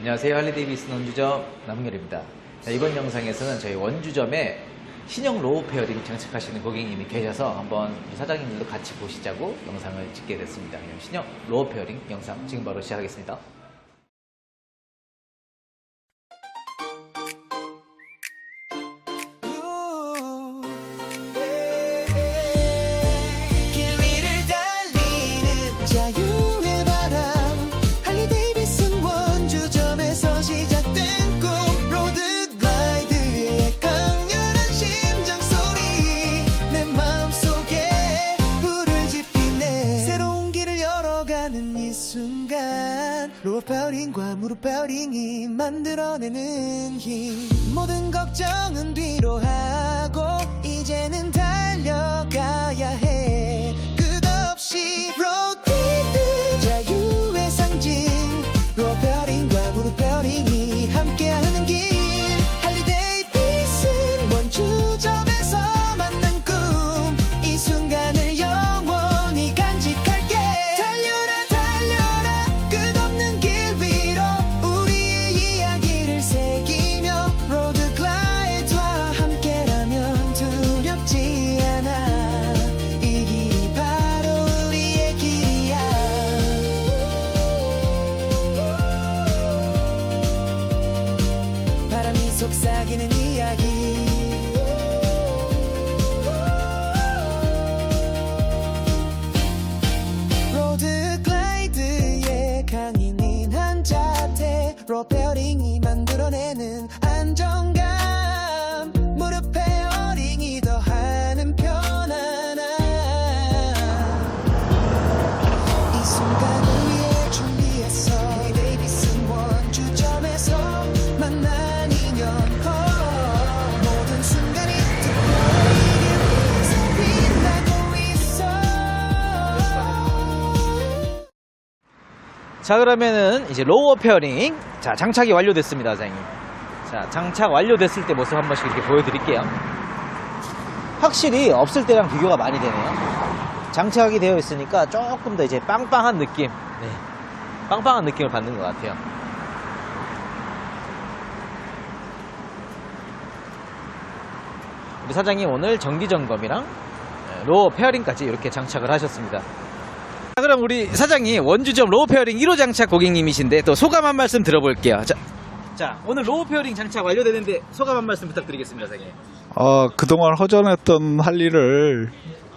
안녕하세요. 할리 데이비슨 원주점 남은결입니다. 자, 이번 영상에서는 저희 원주점에 신형 로우 페어링 장착하시는 고객님이 계셔서 한번 사장님들도 같이 보시자고 영상을 찍게 됐습니다. 신형 로우 페어링 영상 지금 바로 시작하겠습니다. 열어가는 이 순간 로어 페어링과 무릎 페어링이 만들어내는 힘. 모든 걱정은 뒤로 하고 이제는 달 자 그러면은 이제 로우 페어링 자 장착이 완료됐습니다, 사장님. 자 장착 완료됐을 때 모습 한 번씩 이렇게 보여드릴게요. 확실히 없을 때랑 비교가 많이 되네요. 장착이 되어 있으니까 조금 더 이제 빵빵한 느낌, 네, 빵빵한 느낌을 받는 것 같아요. 우리 사장님 오늘 정기 점검이랑 네, 로어 페어링까지 이렇게 장착을 하셨습니다. 자, 그럼 우리 사장님 원주점 로우 페어링 1호 장착 고객님이신데 또 소감 한 말씀 들어볼게요. 자, 자 오늘 로우 페어링 장착 완료되는데 소감 한 말씀 부탁드리겠습니다, 사장님. 어, 그동안 허전했던 할 일을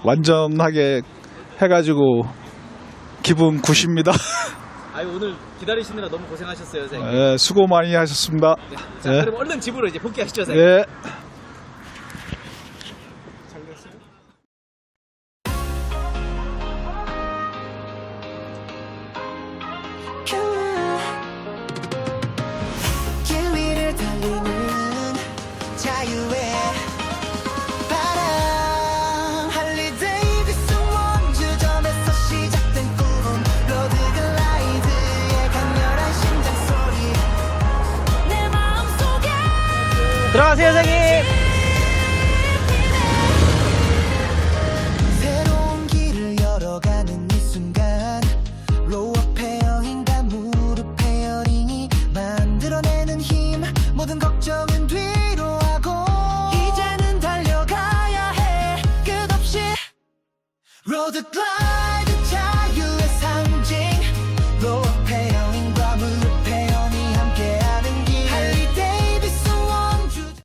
완전하게 해가지고 기분 굿입니다. 아유 오늘 기다리시느라 너무 고생하셨어요, 사장님. 예, 수고 많이 하셨습니다. 자, 예. 그럼 얼른 집으로 이제 복귀하시죠, 사장님. 예. 길 위를 달리는 자유의 바람. 할리 데이비슨 원주점에서 시작된 꿈 로드 글라이드의 강렬한 심장 소리. 내 마음속에 들어가세요, 사장 이제